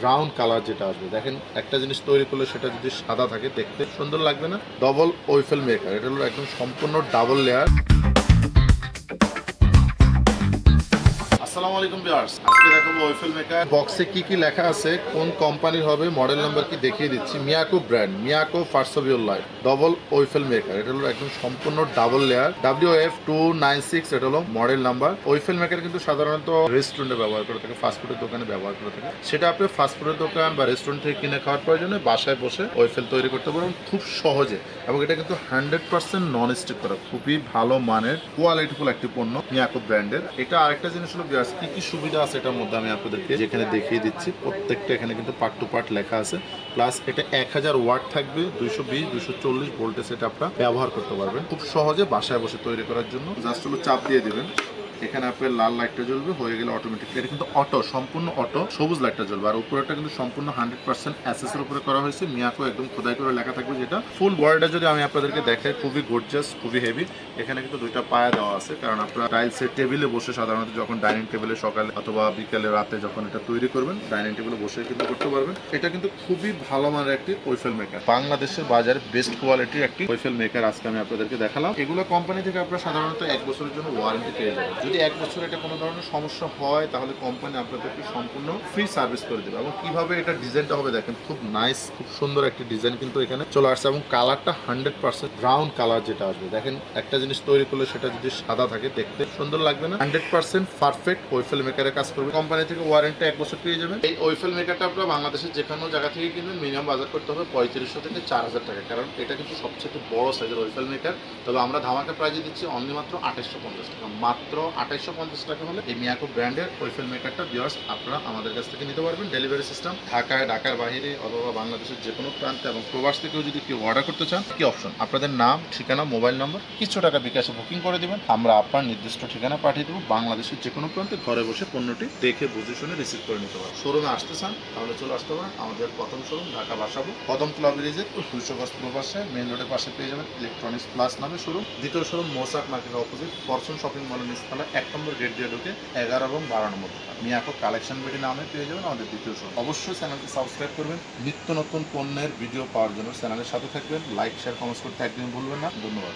Brown colour যেটা আসবে। দেখেন, একটা জিনিস তৈরি করলে সেটা যদি সাদা থাকে দেখতে, সুন্দর লাগবে না? ডবল ওয়েফেল মেকার এটা হলো একদম সম্পূর্ণ ডাবল লেয়ার আসসালামু আলাইকুম ভিউয়ার্স। আজকে দেখাবো ওয়েফেল মেকার বক্সে কি কি লেখা আছে, কোন কোম্পানির হবে মডেল নাম্বার কি দেখিয়ে দিচ্ছি। মিয়াকো ব্র্যান্ড মিয়াকো ফার্সোবিওর লাইট ডবল ওয়েফেল মেকার এটা হলো একদম সম্পূর্ণ double layer W F two nine six এটা হলো মডেল নাম্বার ওয়েফেল মেকার কিন্তু সাধারণত রেস্টুরেন্টে ব্যবহার করে থাকে ফাস্টফুডের দোকানে ব্যবহার করে থাকে। সেটা আপনি ফাস্টফুডের দোকান বা রেস্টুরেন্ট থেকে কিনে খাওয়ার প্রয়োজনে বাসায় বসে ওয়েফেল তৈরি করতে পারবেন খুব সহজে। এবং এটা কিন্তু হান্ড্রেড পার্সেন্ট নন স্টিক করা, খুবই ভালো মানের কোয়ালিটিফুল একটি পণ্য মিয়াকো ব্র্যান্ডের এটা আরেকটা জিনিস হলো বিয়ার্স কি কি সুবিধা আছে এটার মধ্যে আমি আপনাদেরকে যেখানে দেখিয়ে দিচ্ছি? প্রত্যেকটা এখানে কিন্তু পার্ট টু পার্ট লেখা আছে। প্লাস এটা এক হাজার ওয়াট থাকবে, দুইশো বিশ, দুইশো চল্লিশ ভোল্টেজ এটা আপনারা ব্যবহার করতে পারবেন। খুব সহজে বাসায় বসে তৈরি করার জন্য। জাস্ট হলো চাপ দিয়ে দিবেন। এখানে আপনার লাল লাইটটা জ্বলবে, হয়ে গেলে অটোমেটিক এটা কিন্তু অটো সম্পূর্ণ অটো সবুজ লাইটটা জ্বলবে। আর উপরেটা কিন্তু সম্পূর্ণ হান্ড্রেড পার্সেন্ট অ্যাসেস এর উপরে করা হয়েছে। মিয়াকো একদম খোদাই করে লেখা থাকবে যেটা। ফুল বডিটা যদি আমি আপনাদেরকে দেখাই, খুবই গর্জাস খুবই হেভি এখানে কিন্তু দুইটা পায়া দেওয়া আছে, কারণ আপনারা টাইলসের টেবিলে বসে সাধারণত যখন ডাইনিং টেবিলে সকালে অথবা বিকেলে রাতে যখন এটা তৈরি করবেন ডাইনিং টেবিলে বসে কিন্তু করতে পারবেন। এটা কিন্তু খুবই ভালো মানের একটি ওয়েফেল মেকার বাংলাদেশের বাজারে বেস্ট কোয়ালিটির একটি ওয়েফেল মেকার আজকে আমি আপনাদেরকে দেখালাম। এগুলো কোম্পানি থেকে আপনারা সাধারণত এক বছরের জন্য ওয়ারেন্টি পেয়ে যাবেন। যদি এক বছর এটা কোনো ধরনের সমস্যা হয়, তাহলে কোম্পানি আপনাদেরকে সম্পূর্ণ ফ্রি সার্ভিস করে দেবে। এবং কীভাবে এটা ডিজাইনটা হবে দেখেন, খুব নাইস খুব সুন্দর একটি ডিজাইন কিন্তু এখানে চলে আসছে। এবং কালারটা হান্ড্রেড পার্সেন্ট ব্রাউন কালার যেটা আসবে। দেখেন, একটা জিনিস তৈরি করলে সেটা যদি সাদা থাকে, দেখতে সুন্দর লাগবে না? হান্ড্রেড পার্সেন্ট পারফেক্ট ওয়েফেল মেকারের কাজ করবে। কোম্পানি থেকে ওয়ারেন্টি এক বছর পেয়ে যাবেন। এই ওয়েফেল মেকারটা আপনারা বাংলাদেশের যে কোনো জায়গা থেকে কিনবেন মিনিমাম বাজার করতে হবে পঁয়ত্রিশশো থেকে চার হাজার টাকা। কারণ এটা কিন্তু সবচেয়ে বড় সাইজের ওয়েফেল মেকার তবে আমরা ধামাকা প্রাইজে দিচ্ছি অনলি মাত্র আঠাইশশো পঞ্চাশ টাকা। মাত্র আঠাইশশো পঞ্চাশ টাকা হলে এই মিয়াকো ব্র্যান্ডের ওয়েফেল মেকারটা বিয়ার্স আপনারা আমাদের কাছ থেকে নিতে পারবেন। ডেলিভারি সিস্টেম ঢাকায়, ঢাকার বাইরে অথবা বাংলাদেশের যে কোনো প্রান্তে এবং প্রবাস থেকেও যদি কেউ অর্ডার করতে চান, কি অপশন আপনাদের নাম, ঠিকানা মোবাইল নম্বর কিছু টাকা বিকাশে বুকিং করে দিবেন। আমরা আপনার নির্দিষ্ট ঠিকানা পাঠিয়ে দেবো। বাংলাদেশের যে কোনো প্রান্তে ঘরে বসে পণ্যটি দেখে, বুঝে শুনে রিসিভ করে নিতে পারবেন। শোরুমে আসতে চান, তাহলে চলে আসতে পারেন। আমাদের প্রথম শোরুম, ঢাকা বাসাবো। কদম ক্লাব ব্রিজের দুইশো গজ প্রবাসে মেন রোডের পাশে পেয়ে যাবেন ইলেকট্রনিক্স প্লাস নামে শোরুম। দ্বিতীয় শোরুম মোসাক মার্কেটের অপোজিট পরশন শপিং মলের নিচতলা এক নম্বর গেট দিয়ে ঢুকে এগারো এবং বারো নম্বর দোকান মিয়াকো কালেকশন বিডি নামে পেয়ে যাবেন আমাদের দ্বিতীয় শো অবশ্যই চ্যানেলটি সাবস্ক্রাইব করবেন। নিত্য নতুন পণ্যের ভিডিও পাওয়ার জন্য চ্যানেলের সাথে থাকবেন। লাইক শেয়ার কমেন্টস করতে একদিন ভুলবেন না। ধন্যবাদ।